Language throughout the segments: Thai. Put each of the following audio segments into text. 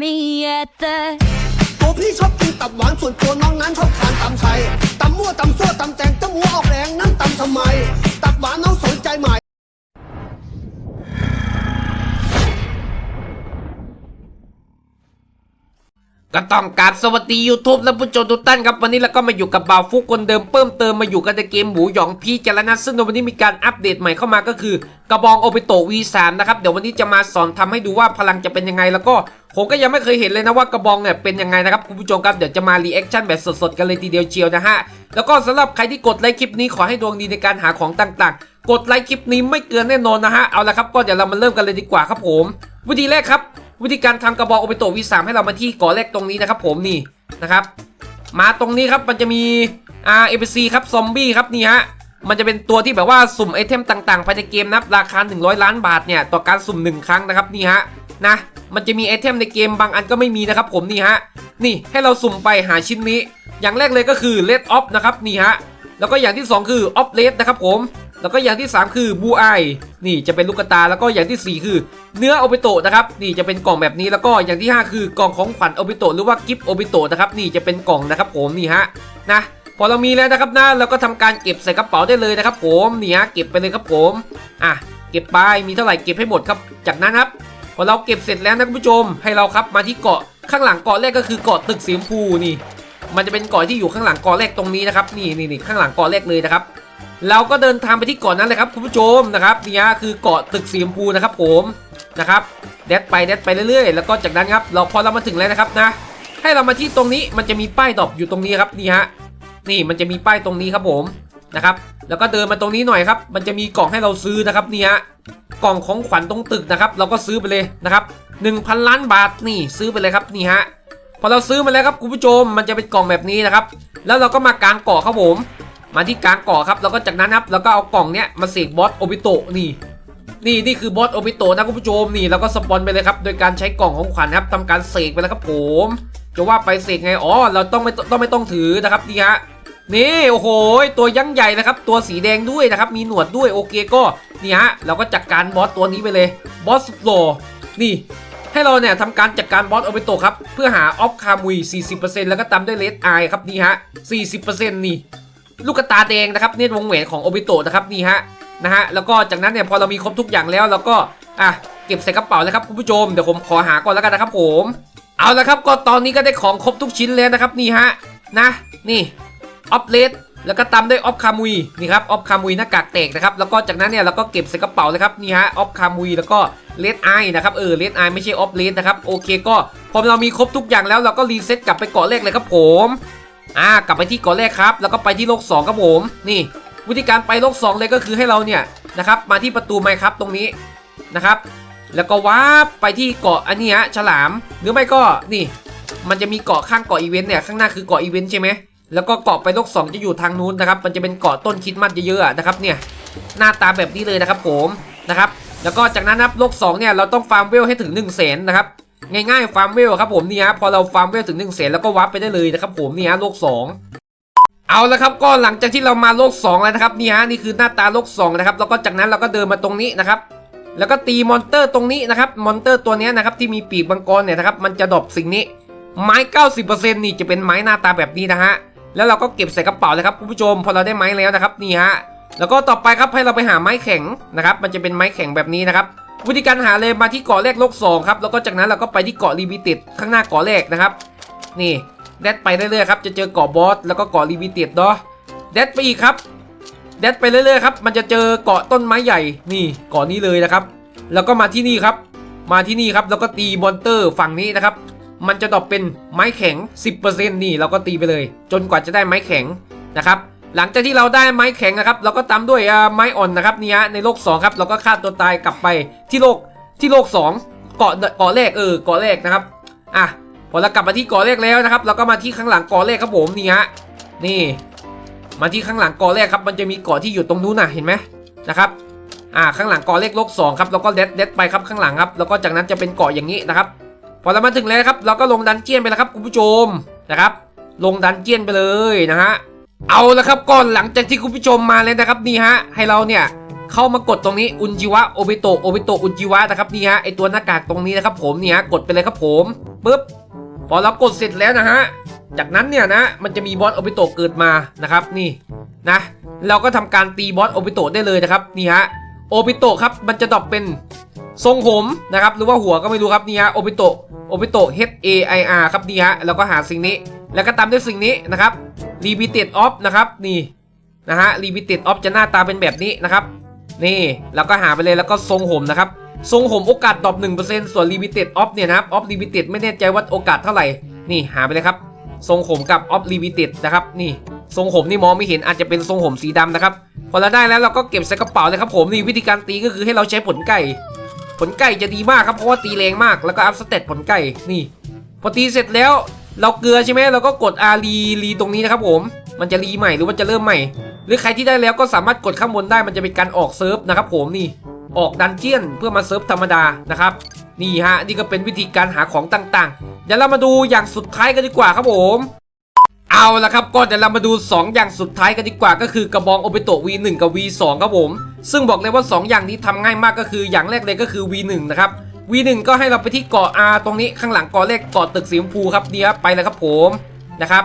me at the ตัวพี่ชอบกินตับหวานส่วนตัวน้องนั้นชอบทานตำไทยตำมั่วตำซั่วตำแตงตำหัวออกแรงนั่นตำทำไม ตับหวานน้องสนใจไหม ก็ต้องกราบสวัสดี YouTube และผู้ชมทุกท่านครับ วันนี้เราก็มาอยู่กับบ่าวฟุกคนเดิมเพิ่มเติมมาอยู่กันในเกมหมูหยองพี่จารณะซึ่งวันนี้มีการอัปเดตใหม่เข้ามาก็คือ กระบองโอเปโต V3 นะครับ เดี๋ยววันนี้จะมาสอนทำให้ดูว่าพลังจะเป็นยังไง แล้วก็ผมก็ยังไม่เคยเห็นเลยนะว่ากระบองเนี่ยเป็นยังไงนะครับคุณผู้ชมครับเดี๋ยวจะมารีแอคชั่นแบบสดๆกันเลยทีเดียวเชียวนะฮะแล้วก็สำหรับใครที่กดไลค์คลิปนี้ขอให้ดวงดีในการหาของต่างๆ กดไลค์คลิปนี้ไม่เกินแน่นอนนะฮะเอาละครับก็เดี๋ยวเรามาเริ่มกันเลยดีกว่าครับผม วิธีแรกครับ วิธีการทำกระบอกโอเปโตวีสามให้เรามาที่ก่อแรกตรงนี้นะครับ ผมนี่นะครับ มาตรงนี้ครับมันจะมีอ่าเอฟซีครับซอมบี้ครับนี่ฮะมันจะเป็นตัวที่แบบว่าสุ่มไอเทมต่างๆภายในเกมนะครับราคา 100 ล้านบาทเนี่ยต่อการสุ่ม 1 ครั้งนะครับนี่ฮะนะมันจะมีไอเทมในเกมบางอันก็ไม่มีนะครับผมนี่ฮะนี่ให้เราสุ่มไปหาชิ้นนี้ อย่างแรกเลยก็คือ Red Off นะครับนี่ฮะแล้วก็อย่างที่ 2 คือ Off Red นะครับผม แล้วก็อย่างที่ 3 คือบูไอนี่จะเป็นลูกตาแล้วก็อย่างทีสี่ 4 คือ เนื้อโอเปโตะนะครับนี่จะเป็นกล่องแบบนี้แล้วก็อย่างที่ 5 คือกล่องของขวัญโอเปโตะหรือว่ากิฟต์โอเปโตะนะครับนี่จะเป็นกล่องนะครับผมนี่ฮะนะพอเรามีแล้วนะครับนะเราก็ทำการเก็บใส่กระเป๋าได้เลยนะครับผมนี่ฮะเก็บไปเลยครับผมอะเก็บไปมีเท่าไหร่เก็บให้หมดครับ จากนั้นครับพอเราเก็บเสร็จแล้วนะคุณผู้ชมให้เราครับมาที่เกาะข้างหลังเกาะแรกก็คือเกาะตึกสีชมพูนี่ มันจะเป็นเกาะที่อยู่ข้างหลังเกาะแรกตรงนี้นะครับนี่นี่นี่ข้างหลังเกาะแรกเลยนะครับ เราก็เดินทางไปที่เกาะนั้นเลยครับคุณผู้ชมนะครับนี่ฮะคือเกาะตึกสีชมพูนะครับผมนะครับแดดไปแดดไปเรื่อยๆ แล้วก็จากนั้นครับเราพอเรามาถึงแล้วนะครับนะ ให้เรามาที่ตรงนี้มันจะมีป้ายดอปอยู่ตรงนี้ครับนี่ฮะนี่มันจะมีป้ายตรงนี้ครับผมนะครับแล้วก็เดินมาตรงนี้หน่อยครับ มันจะมีกล่องให้เราซื้อนะครับนี่ฮะกล่องของขวัญตรงตึกนะครับ เราก็ซื้อไปเลยนะครับ1,000 ล้านบาทนี่ซื้อไปเลยครับนี่ฮะพอเราซื้อมาแล้วครับคุณผู้ชมมันจะเป็นกล่องแบบนี้นะครับ แล้วเราก็มากางเกาะครับผม มาที่กลางเกาะครับ แล้วก็จากนั้นครับเราก็เอากล่องเนี้ยมาเสกบอสโอบิโตะนี่นี่นี่คือบอสโอบิโตะนะคุณผู้ชมนี่แล้วก็สปอนไปเลยครับโดยการใช้กล่องของขวัญครับทำการเสกไปแล้วครับผมจะว่าไปเสกไงอ๋อเราต้องไม่ต้องไม่ต้องถือนะครับนี่ฮะนี่โอ้โหตัวยักษ์ใหญ่นะครับ ตัวสีแดงด้วยนะครับ มีหนวดด้วยโอเคก็นี่ฮะเราก็จัดการบอสตัวนี้ไปเลยบอสโฟลนี่ ให้เราเนี่ยทำการจัดการบอสโอเปโตครับ เพื่อหาออฟคามุย 40%แล้วก็ตามด้วยเลดไอครับนี่ฮะ 40%นี่ ลูกตาแดงนะครับเนี่ยวงแหวนของโอเปโตะนะครับนี่ฮะนะฮะแล้วก็จากนั้นเนี่ยพอเรามีครบทุกอย่างแล้วเราก็อะเก็บใส่กระเป๋าเลยครับคุณผู้ชมเดี๋ยวผมขอหาก่อนแล้วกันนะครับผมเอาละครับก็ตอนนี้ก็ได้ของครบทุกชิ้นแล้วนะครับนี่ฮะนะนี่ออฟเลดแล้วก็ตามด้วยออฟคามุยนี่ครับออฟคามุยหน้ากากแตกนะครับแล้วก็จากนั้นเนี่ยเราก็เก็บใส่กระเป๋าเลยครับนี่ฮะออฟคามุยแล้วก็เลดไอนะครับเออเลดไอไม่ใช่ออฟเลดนะครับโอเคก็พอเรามีครบทุกอย่างแล้วเราก็รีเซ็ตกลับไปเกาะแรกเลยครับผม อ่ากลับไปที่เกาะแรกครับ แล้วก็ไปที่โลก 2 ครับผม นี่ วิธีการไปโลก 2 เลยก็คือให้เราเนี่ยนะครับมาที่ประตูไมครับตรงนี้นะครับ แล้วก็ว้าร์ปไปที่เกาะอันนี้ฮะฉลาม หรือไม่ก็นี่ มันจะมีเกาะข้างเกาะอีเวนต์เนี่ยข้างหน้าคือเกาะอีเวนต์ใช่ไหมแล้วก็เกาะไปโลก 2 จะอยู่ทางนู้นนะครับ มันจะเป็นเกาะต้นคิดมัดเยอะๆนะครับเนี่ยหน้าตาแบบนี้เลยนะครับผมนะครับ แล้วก็จากนั้นนะครับโลก2เนี่ยเราต้องฟาร์มเวลให้ถึง1นึ่งแสนนะครับ ง่ายๆฟาร์มเวลครับผมนี่ฮะพอเราฟาร์มเวลถึง1นึ่งแสนแล้วก็วับไปได้เลยนะครับผมนี่ฮะโลก 2เอาละครับก็หลังจากที่เรามาโลก 2 แล้วนะครับนี่ฮะนี่คือหน้าตาโลก 2 นะครับแล้วก็จากนั้นเราก็เดินมาตรงนี้นะครับแล้วก็ตีมอนเตอร์ตรงนี้นะครับมอนเตอร์ตัวนี้นะครับที่มีปีกมังกรเนี่ยนะครับมันจะดรอปสิ่งนี้ ไม้ 90%นี่จะเป็นไม้หน้าตาแบบนี้นะฮะแล้วเราก็เก็บใส่กระเป๋าเลยครับคุณผู้ชมพอเราได้ไม้แล้วนะครับนี่ฮะแล้วก็ต่อไปครับให้เราไปหาไม้แข็งนะครับมันจะเป็นไม้แข็งแบบนี้นะครับ วิธีการหาเลยมาที่เกาะแรกโลก2ครับแล้วก็จากนั้นเราก็ไปที่เกาะรีบิติดข้างหน้าเกาะแรกนะครับ นี่แดดไปเรื่อยๆครับจะเจอเกาะบอสแล้วก็เกาะรีบิติดเนาะแดดไปอีกครับแดดไปเรื่อยๆครับมันจะเจอเกาะต้นไม้ใหญ่นี่เกาะนี้เลยนะครับ แล้วก็มาที่นี่ครับ มาที่นี่ครับแล้วก็ตีมอนเตอร์ฝั่งนี้นะครับ มันจะดรอปเป็นไม้แข็ง 10%นี่เราก็ตีไปเลย จนกว่าจะได้ไม้แข็งนะครับ หลังจากที่เราได้ไม้แข็งนะครับ เราก็ตามด้วยไม้อ่อนนะครับนี่ฮะในโลก2ครับเราก็ฆ่าตัวตายกลับไปที่โลกที่โลก 2 เกาะเกาะแรกเออเกาะแรกนะครับอะพอเรากลับมาที่เกาะแรกแล้วนะครับ เราก็มาที่ข้างหลังเกาะแรกครับผมนี่ฮะนี่ มาที่ข้างหลังเกาะแรกครับ มันจะมีเกาะที่อยู่ตรงนู้นน่ะเห็นไหมนะครับอ่าข้างหลังเกาะเลขโลก2ครับแล้วก็เด็ดเด็ดไปครับข้างหลังครับแล้วก็จากนั้นจะเป็นเกาะอย่างนี้นะครับ พอเรามาถึงแล้วครับ เราก็ลงดันเจียนไปแล้วครับคุณผู้ชมนะครับ ลงดันเจียนไปเลยนะฮะ เอาละครับก่อนหลังจากที่คุณผู้ชมมาแล้วนะครับนี่ฮะให้เราเนี่ยเข้ามากดตรงนี้อุนจิวะโอเบโตโอเบโตอุนจิวะนะครับนี่ฮะไอตัวหน้ากากตรงนี้นะครับผมนี่ฮะกดไปเลยครับผมปึ๊บพอเรากดเสร็จแล้วนะฮะจากนั้นเนี่ยนะมันจะมีบอสโอเบโตเกิดมานะครับนี่นะ เราก็ทำการตีบอสโอเบโตได้เลยนะครับนี่ฮะโอเบโตครับมันจะดรอปเป็น ทรงผมนะครับหรือว่าหัวก็ไม่รู้ครับนี่ฮะโอเบโตโอเบโต H A I R ครับนี่ฮะแล้วก็หาสิ่งนี้ แล้วก็ตามด้วยสิ่งนี้นะครับ Limited of นะครับนี่นะฮะ Limited of จะหน้าตาเป็นแบบนี้นะครับ นี่เราก็หาไปเลยแล้วก็ทรงผมนะครับทรงผมโอกาสดรอป1%ส่วน Limited of เนี่ยนะครับ Off Limited ไม่แน่ใจว่าโอกาสเท่าไหร่นี่หาไปเลยครับทรงผมกับ Off Limited นะครับนี่ทรงผมนี่มองไม่เห็นอาจจะเป็นทรงผมสีดำนะครับพอเราได้แล้วเราก็เก็บใส่กระเป๋าเลยครับผมนี่วิธีการตีก็คือให้เราใช้ผลไก่ ผลไก่จะดีมากครับเพราะว่าตีแรงมากแล้วก็อัพสเตตผลไก่นี่พอตีเสร็จแล้วเราเกลือใช่ไหมเราก็กด R รีรีตรงนี้นะครับผม มันจะรีใหม่หรือว่าจะเริ่มใหม่ หรือใครที่ได้แล้วก็สามารถกดข้างบนได้มันจะเป็นการออกเซิร์ฟนะครับผมนี่ออกดันเจียนเพื่อมาเซิร์ฟธรรมดานะครับนี่ฮะนี่ก็เป็นวิธีการหาของต่างๆ เดี๋ยวเรามาดูอย่างสุดท้ายกันดีกว่าครับผม เอาละครับก็เดี๋ยวเรามาดู 2 อย่างสุดท้ายกันดีกว่าก็คือกระบองโอเปโต V1 กับ V2 ครับผม ซึ่งบอกเลยว่า 2 อย่างนี้ทำง่ายมากก็คืออย่างแรกเลยก็คือ V1 นะครับ V1 ก็ให้เราไปที่เกาะ R ตรงนี้ข้างหลังเกาะเลขเกาะตึกสีชมพูครับเดียวไปเลยครับผมนะครับ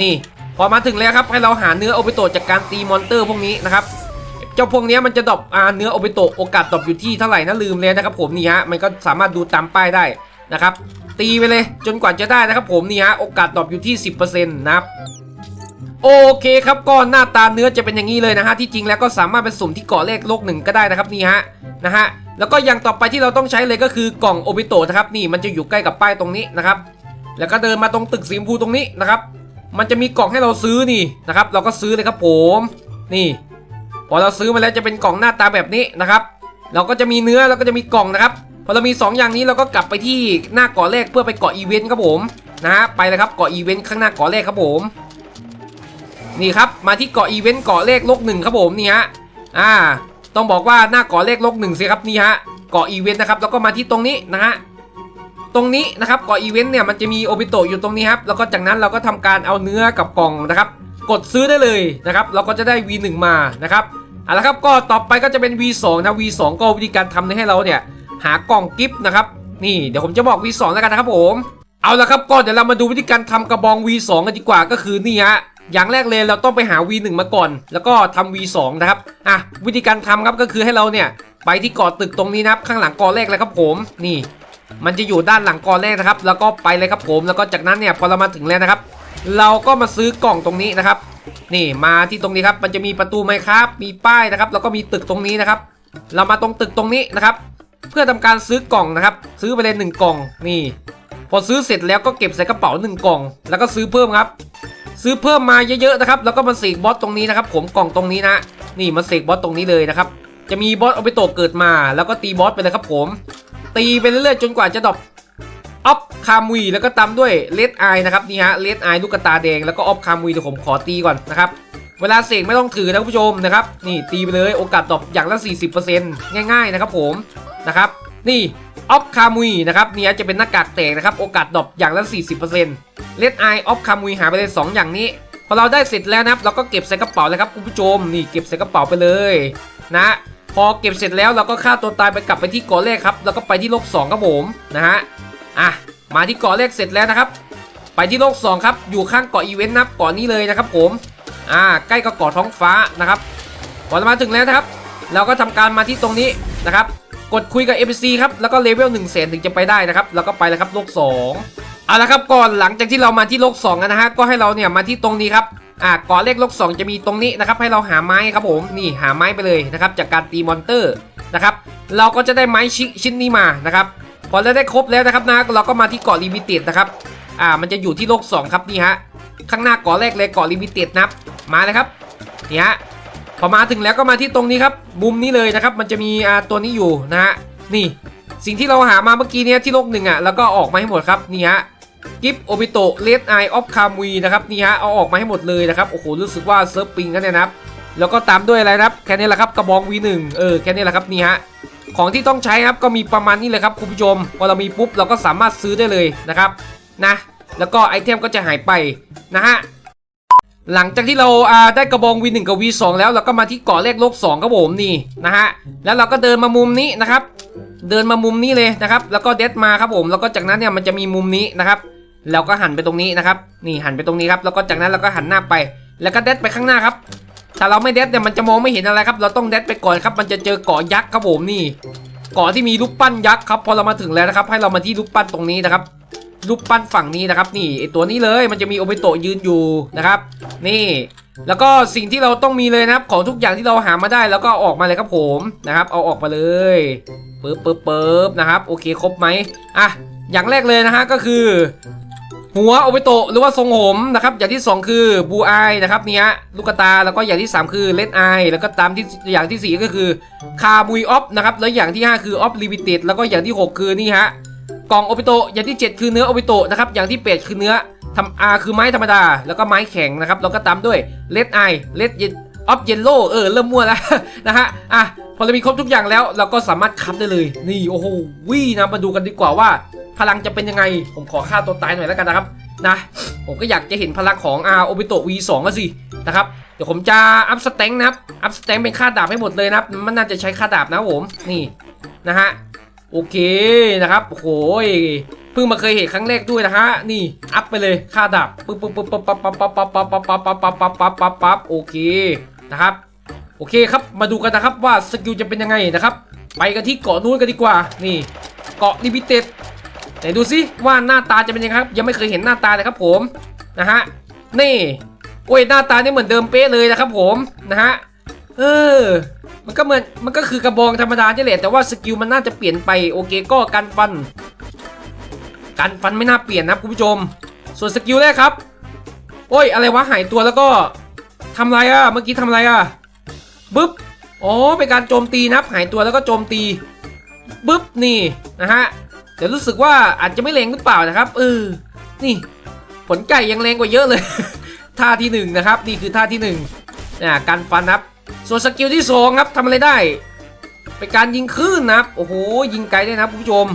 นี่พอมาถึงแล้วครับให้เราหาเนื้อโอเปโตจากการตีมอนเตอร์พวกนี้นะครับเจ้าพวกนี้มันจะดรอปอ่าเนื้อโอเปโตโอกาสดรอปอยู่ที่เท่าไหร่นะลืมเลยนะครับผมนี่ฮะมันก็สามารถดูตามป้ายได้นะครับ ตีไปเลย จนกว่าจะได้นะครับผมนี่ฮะโอกาสดรอปอยู่ที่ 10%นะครับโอเคครับก็หน้าตาเนื้อจะเป็นอย่างนี้เลยนะฮะที่จริงแล้วก็สามารถไปสุ่มที่เกาะเลขโลกหนึ่งก็ได้นะครับนี่ฮะนะฮะแล้วก็อย่างต่อไปที่เราต้องใช้เลยก็คือกล่องโอเบโตนะครับนี่มันจะอยู่ใกล้กับป้ายตรงนี้นะครับแล้วก็เดินมาตรงตึกสีชมพูตรงนี้นะครับ มันจะมีกล่องให้เราซื้อนี่นะครับ เราก็ซื้อเลยครับผม นี่ พอเราซื้อมาแล้วจะเป็นกล่องหน้าตาแบบนี้นะครับ เราก็จะมีเนื้อแล้วก็จะมีกล่องนะครับ พอเรามี 2 อย่างนี้เราก็กลับไปที่หน้าเกาะแรกเพื่อไปเกาะอีเวนต์ครับผมนะฮะไปเลยครับเกาะอีเวนต์ข้างหน้าเกาะแรกครับผม นี่ครับมาที่เกาะอีเวนต์เกาะเลขโลกหนึ่งครับผมนี่ฮะอ่า ต้องบอกว่าหน้าเกาะเลขโลกหนึ่งสิครับนี่ฮะเกาะอีเวนต์นะครับแล้วก็มาที่ตรงนี้นะฮะตรงนี้นะครับเกาะอีเวนต์เนี่ยมันจะมีโอบิโตะอยู่ตรงนี้ครับแล้วก็จากนั้นเราก็ทำการเอาเนื้อกับกล่องนะครับ กดซื้อได้เลยนะครับเราก็จะได้ V1 มานะครับเอาละครับก็ต่อไปก็จะเป็น V2 นะ V2 ก็วิธีการทำให้เราเนี่ย หากล่องกิฟต์นะครับ นี่เดี๋ยวผมจะบอก V2 แล้วกันนะครับผมเอาละครับก็เดี๋ยวเรามาดูวิธีการทำกระบอง V2 กันดีกว่าก็คือนี่ฮะอย่างแรกเลยเราต้องไปหา V1 มาก่อน แล้วก็ทำ V2 นะครับอะวิธีการทำครับก็คือให้เราเนี่ยไปที่กาะตึกตรงนี้นะครับ ข้างหลังกอแรกเลยครับผมนี่ มันจะอยู่ด้านหลังกอแรกนะครับ แล้วก็ไปเลยครับผมแล้วก็จากนั้นเนี่ยพอเรามาถึงแล้วนะครับ เราก็มาซื้อกล่องตรงนี้นะครับ นี่มาที่ตรงนี้ครับ มันจะมีประตูไหมครับ มีป้ายนะครับ แล้วก็มีตึกตรงนี้นะครับ เรามาตรงตึกตรงนี้นะครับ เพื่อทำการซื้อกล่องนะครับ ซื้อไปเลยหนึ่งกล่องนี่ พอซื้อเสร็จแล้วก็เก็บใส่กระเป๋าหนึ่งกล่อง แล้วก็ซื้อเพิ่มครับ ซื้อเพิ่มมาเยอะๆนะครับ แล้วก็มาเสกบอสตรงนี้นะครับ ผมกล่องตรงนี้นะนี่มาเสกบอสตรงนี้เลยนะครับ จะมีบอสเอาไปโตเกิดมา แล้วก็ตีบอสไปเลยครับ ผม ตีไปเรื่อยๆจนกว่าจะดรอปออฟคามุยแล้วก็ตามด้วยเลดไอนะครับนี่ฮะเลดไอลูกกระตาแดงแล้วก็ออฟคามุยเดี๋ยวผมขอตีก่อนนะครับเวลาเสกไม่ต้องถือนะคุณผู้ชมนะครับนี่ตีไปเลยโอกาสดรอปอย่างละ 40%ง่ายๆนะครับผม นะครับ นี่ออฟคามุยนะครับเนี่ฮะจะเป็นหน้ากากแตกนะครับ โอกาสดรอปอย่างละ 40%เลดไอออฟคามุยหายไปเลย 2 อย่างนี้ พอเราได้เสร็จแล้วนะครับ เราก็เก็บใส่กระเป๋าเลยครับคุณผู้ชมนี่เก็บใส่กระเป๋าไปเลยนะพอเก็บเสร็จแล้วเราก็ฆ่าตัวตายไปกลับไปที่เกาะแรกครับ แล้วก็ไปที่โลก2ครับผมนะฮะอะมาที่เกาะแรกเสร็จแล้วนะครับ ไปที่โลก2ครับอยู่ข้างเกาะอีเวนต์นะครับเกาะนี้เลยนะครับผมอ่าใกล้กับเกาะท้องฟ้านะครับพอมาถึงแล้วนะครับ เราก็ทำการมาที่ตรงนี้นะครับ กดคุยกับ NPC ครับ แล้วก็เลเวล1 0 0 0 0แถึงจะไปได้นะครับ แล้วก็ไปเลยครับโลก 2 เอาละครับก่อนหลังจากที่เรามาที่โลก2กันนะฮะ ก็ให้เราเนี่ยมาที่ตรงนี้ครับ อ่าเกาะเลขลบสองจะมีตรงนี้นะครับ ให้เราหาไม้ครับผม นี่หาไม้ไปเลยนะครับ จากการตีมอนเตอร์นะครับ เราก็จะได้ไม้ชิ้นชิ้นนี้มานะครับ พอเราได้ครบแล้วนะครับนะ เราก็มาที่เกาะลิมิเต็ดนะครับ อ่า มันจะอยู่ที่โลก 2 ครับนี่ฮะ ข้างหน้าเกาะแรกเลยเกาะลิมิเต็ดนับ มาเลยครับ นี่ฮะ อมาถึงแล้วก็มาที่ตรงนี้ครับมุมนี้เลยนะครับ มันจะมีตัวนี้อยู่นะฮะนี่สิ่งที่เราหามาเมื่อกี้เนี้ยที่โลกหนึ่งอะแล้วก็ออกมาให้หมดครับนี่ฮะกิฟโอบิโตเลดไอออฟคามุยนะครับนี่ฮะเอาออกมาให้หมดเลยนะครับโอ้โหรู้สึกว่าเซิร์ฟปิงกันเนี่ยนะครับแล้วก็ตามด้วยอะไรนะครับแค่นี้แหละครับกระบอง V1 เออแค่นี้แหละครับนี่ฮะของที่ต้องใช้ครับก็มีประมาณนี้เลยครับคุณผู้ชมพอเรามีปุ๊บเราก็สามารถซื้อได้เลยนะครับนะแล้วก็ไอเทมก็จะหายไปนะฮะ หลังจากที่เราอ่าได้กระบอง V1 กับ V2 แล้วเราก็มาที่เกาะแรกโลก2ครับผมนี่นะฮะแล้วเราก็เดินมามุมนี้นะครับ เดินมามุมนี้เลยนะครับ แล้วก็เดดมาครับผมแล้วก็จากนั้นเนี่ยมันจะมีมุมนี้นะครับเราก็หันไปตรงนี้นะครับ นี่หันไปตรงนี้ครับแล้วก็จากนั้นเราก็หันหน้าไป แล้วก็เดดไปข้างหน้าครับถ้าเราไม่เดดเนี่ยมันจะมองไม่เห็นอะไรครับ เราต้องเดดไปก่อนครับ มันจะเจอเกาะยักษ์ครับผมนี่เกาะที่มีรูปปั้นยักษ์ครับพอเรามาถึงแล้วนะครับ ให้เรามาที่รูปปั้นตรงนี้นะครับ รูปปั้นฝั่งนี้นะครับ นี่ไอตัวนี้เลยมันจะมีโอเบโตยืนอยู่นะครับ นี่แล้วก็สิ่งที่เราต้องมีเลยนะครับ ของทุกอย่างที่เราหามาได้แล้วก็ออกมาเลยครับผมนะครับ เอาออกมาเลยปึ๊บปึ๊บปึ๊บนะครับ โอเคครบไหมอะอย่างแรกเลยนะฮะก็คือ หัวโอเบโตหรือว่าทรงผมนะครับ อย่างที่ 2 คือบูไอนะครับเนี่ยลูกตาแล้วก็อย่างที่ 3 คือเลดไอแล้วก็ตามที่อย่างทีสี่ 4 ก็คือคาบุยออฟนะครับแล้วอย่างที่ 5 คือออฟลิมิเต็ดแล้วก็อย่างที่ 6 คือนี่ฮะ กล่องโอเบโตอย่างที่ 7 คือเนื้อโอเบโตนะครับอย่างที่ 8 คือเนื้อทำอาคือไม้ธรรมดา แล้วก็ไม้แข็งนะครับแล้วก็ตามด้วยเลดไอเลดเยนออฟเยนโลเออเริ่มมั่วแล้วนะฮะอะพอเรามีครบทุกอย่างแล้วเราก็สามารถคับได้เลย นี่โอ้โหวินะมาดูกันดีกว่าว่า พลังจะเป็นยังไง ผมขอฆ่าตัวตายหน่อยแล้วกันนะครับนะผมก็อยากจะเห็นพลังของอาโอบิโต V2 ก็สินะครับเดี๋ยวผมจะอัพสแต็งนะครับอัพสแต็งเป็นค่าดาบให้หมดเลยนะครับมันน่าจะใช้ค่าดาบนะผมนี่นะฮะ โอเคนะครับโหยเพิ่งมาเคยเห็นครั้งแรกด้วยนะฮะ นี่อัพไปเลยค่าดาบปึ๊บปึ๊บปึ๊บปั๊บปั๊บปั๊บปั๊บปั๊บปั๊บปั๊บปั๊บปั๊บปั๊บปั๊บปั๊บปั๊บโอเคนะครับ โอเคครับ มาดูกันนะครับว่าสกิลจะเป็นยังไงนะครับ ไปกันที่เกาะนู้นกันดีกว่า นี่ เกาะลิมิเต็ดไหนดูซิว่าหน้าตาจะเป็นยังไงครับ ยังไม่เคยเห็นหน้าตาเลยครับผม นะฮะ นี่ โอ้ยหน้าตานี่เหมือนเดิมเป๊ะเลยนะครับผม นะฮะ เออ มันก็เหมือน มันก็คือกระบองธรรมดาเนี่แหละ แต่ว่าสกิลมันน่าจะเปลี่ยนไป โอเคก็การฟัน การฟันไม่น่าเปลี่ยนนะครับคุณผู้ชม ส่วนสกิลแรกครับ โอ้ย อะไรวะหายตัวแล้วก็ทำไรอะเมื่อกี้ทำไรอะบึ๊บ อ๋อ เป็นการโจมตีนะครับหายตัวแล้วก็โจมตี บึ๊บ นี่นะฮะ แต่รู้สึกว่าอาจจะไม่แรงหรือเปล่านะครับ เออ นี่ ผลไก่ยังแรงกว่าเยอะเลย ท่าที่หนึ่งนะครับ นี่คือท่าที่หนึ่งอ่าการฟันครับ ส่วนสกิลที่สองครับทำอะไรได้ เป็นการยิงคลื่นนะครับ โอ้โห ยิงไกลได้นะคุณผู้ชม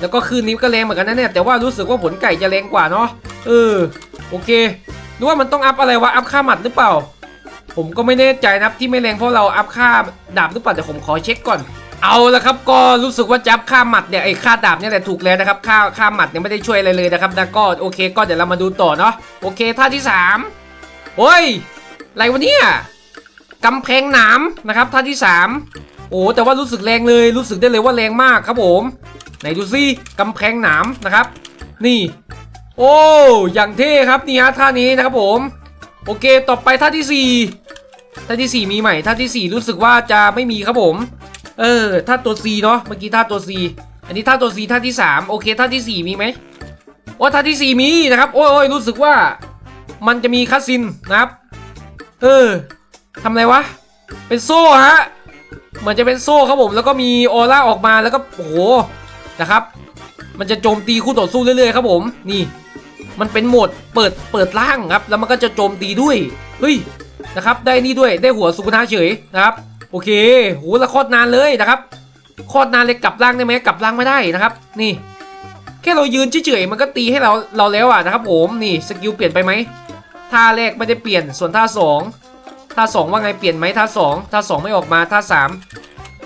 แล้วก็คลื่นนี้ก็แรงเหมือนกันนะเนี่ย แต่ว่ารู้สึกว่าผลไก่จะแรงกว่าเนาะ เออ โอเค หรือว่ามันต้องอัพอะไรวะ อัพค่าหมัดหรือเปล่า ผมก็ไม่แน่ใจนะครับที่ไม่แรงเพราะเราอัพค่าดาบหรือเปล่าแต่ผมขอเช็คก่อน เอาละครับ ก็รู้สึกว่าจับค่าหมัดเนี่ยไอ้ค่าดาบเนี่ยแหละถูกแล้วนะครับ ค่าค่าหมัดเนี่ยไม่ได้ช่วยอะไรเลยนะครับนะก็โอเค ก็เดี๋ยวเรามาดูต่อเนาะ โอเคท่าที่สามโอ้ย อะไรวะเนี่ย กำแพงหนามนะครับท่าที่สามโอ้แต่ว่ารู้สึกแรงเลยรู้สึกได้เลยว่าแรงมากครับผม ไหนดูซิกำแพงหนามนะครับ นี่ โอ้อย่างเท่ครับนี่ฮะท่านี้นะครับผม โอเคต่อไปท่าที่สี่ท่าที่สี่มีใหม่ท่าที่สี่รู้สึกว่าจะไม่มีครับผม เออท่าตัว C เนาะเมื่อกี้ท่าตัว C อันนี้ท่าตัว C ท่าที่ 3 โอเคท่าที่ 4 มีไหมโอ้ท่าที่ 4 มีนะครับ โอ้ยโอ้ยรู้สึกว่ามันจะมีคัสซินนะครับ เออ ทำอะไรวะ เป็นโซ่ฮะ เหมือนจะเป็นโซ่ครับผมแล้วก็มีออร่าออกมาแล้วก็โอ้โหนะครับ มันจะโจมตีคู่ต่อสู้เรื่อยๆครับผมนี่ มันเป็นโหมดเปิดเปิดล่างครับ แล้วมันก็จะโจมตีด้วยเฮ้ยนะครับได้นี่ด้วยได้หัวสุกุนาเฉยนะครับ โอเคโหแล้วโคตรนานเลยนะครับโคตรนานเลยกลับร่างได้ไหมกลับร่างไม่ได้นะครับ นี่ แค่เรายืนเฉยๆมันก็ตีให้เราเราแล้วอะนะครับผมนี่สกิลเปลี่ยนไปไหมท่าแรกไม่ได้เปลี่ยนส่วนท่าสอง ท่าสองว่าไงเปลี่ยนไหมท่าสองท่าสองไม่ออกมาท่าสาม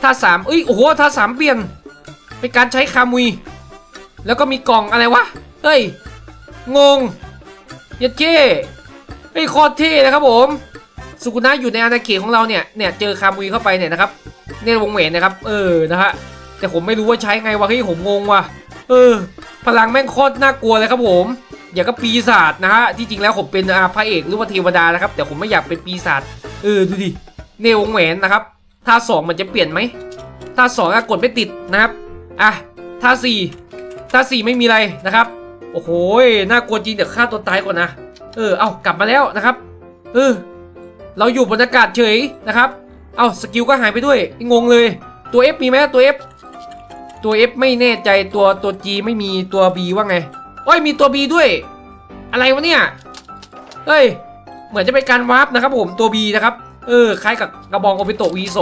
ท่าสามเอ้ยโอ้โหท่าสามเปลี่ยนเป็นการใช้คามุย แล้วก็มีกล่องอะไรวะเฮ้ยงงยัดเจ้ไอ้คตรเท่นะครับผม สุกุนะอยู่ในอาณาเขตของเราเนี่ยเนี่ยเจอคามุยเข้าไปเนี่ยนะครับเนี่ยวงแหวนนะครับ เออนะฮะแต่ผมไม่รู้ว่าใช้ไงวะเฮ้ยผมงงว่ะเออ พลังแม่งโคตรน่ากลัวเลยครับผม อย่างกับปีศาจนะฮะที่จริงแล้วผมเป็นอาพระเอกหรือว่าเทวดานะครับ แต่ผมไม่อยากเป็นปีศาจเออดูดิเนววงแหวนนะครับท่าสองมันจะเปลี่ยนไหมท่าสองอะกดไม่ติดนะครับอะท่าสี่ท่าสี่ไม่มีอะไรนะครับ โอ้โหน่ากลัวจริงเดี๋ยวฆ่าตัวตายก่อนนะเออเอากลับมาแล้วนะครับเออเราอยู่บนอากาศเฉยนะครับเอาสกิลก็หายไปด้วยงงเลยตัว F มีไหมตัว F ตัว F ไม่แน่ใจตัวตัว G ไม่มีตัว B ว่าไง โอ้ยมีตัว B ด้วย อะไรวะเนี่ยเฮ้ยเหมือนจะเป็นการวาร์ปนะครับผมตัว B นะครับเออคล้ายกับกระบองโอเปโต V2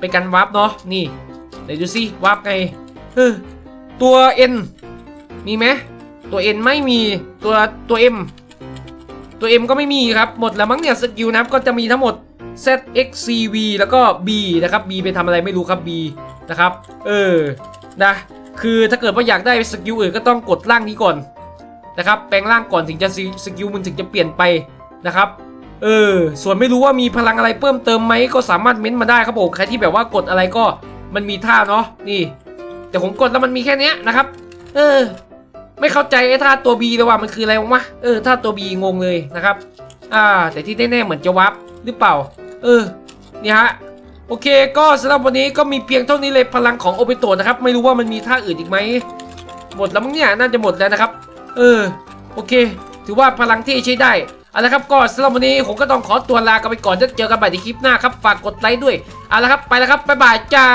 เป็นการวาร์ปเนาะนี่เดี๋ยวดูสิวาร์ปไงเออตัว N มีไหมตัว N ไม่มีตัวตัว M ตัว M ก็ไม่มีครับหมดแล้วมั้งเนี่ยสกิลนะครับก็จะมีทั้งหมด ZXCV แล้วก็ B นะครับ B ไปทำอะไรไม่รู้ครับ B นะครับ เออ นะ คือถ้าเกิดว่าอยากได้สกิลอื่นก็ต้องกดล่างนี้ก่อนนะครับแปลงร่างก่อนถึงจะสกิลมันถึงจะเปลี่ยนไปนะครับเออส่วนไม่รู้ว่ามีพลังอะไรเพิ่มเติมไหมก็สามารถเม้นต์มาได้ครับผมใครที่แบบว่ากดอะไรก็มันมีท่าเนาะนี่ แต่ผมกดแล้วมันมีแค่เนี้ยนะครับ เออ ไม่เข้าใจไอ้ท่าตัว B เลยว่ามันคืออะไรวะเออท่าตัว B งงเลยนะครับ อ่า แต่ที่แน่ๆเหมือนจะวับหรือเปล่า เออนี่ฮะ โอเค ก็สำหรับวันนี้ก็มีเพียงเท่านี้เลยพลังของโอเปโตนะครับ ไม่รู้ว่ามันมีท่าอื่นอีกไหม หมดแล้วมั้งเนี่ยน่าจะหมดแล้วนะครับ เออ โอเค ถือว่าพลังที่ใช้ได้เอาละครับก็สำหรับวันนี้ผมก็ต้องขอตัวลากันไปก่อนจะเจอกันใหม่ในคลิปหน้าครับ ฝากกดไลค์ด้วยเอาละครับไปแล้วครับบ๊ายบายจ้า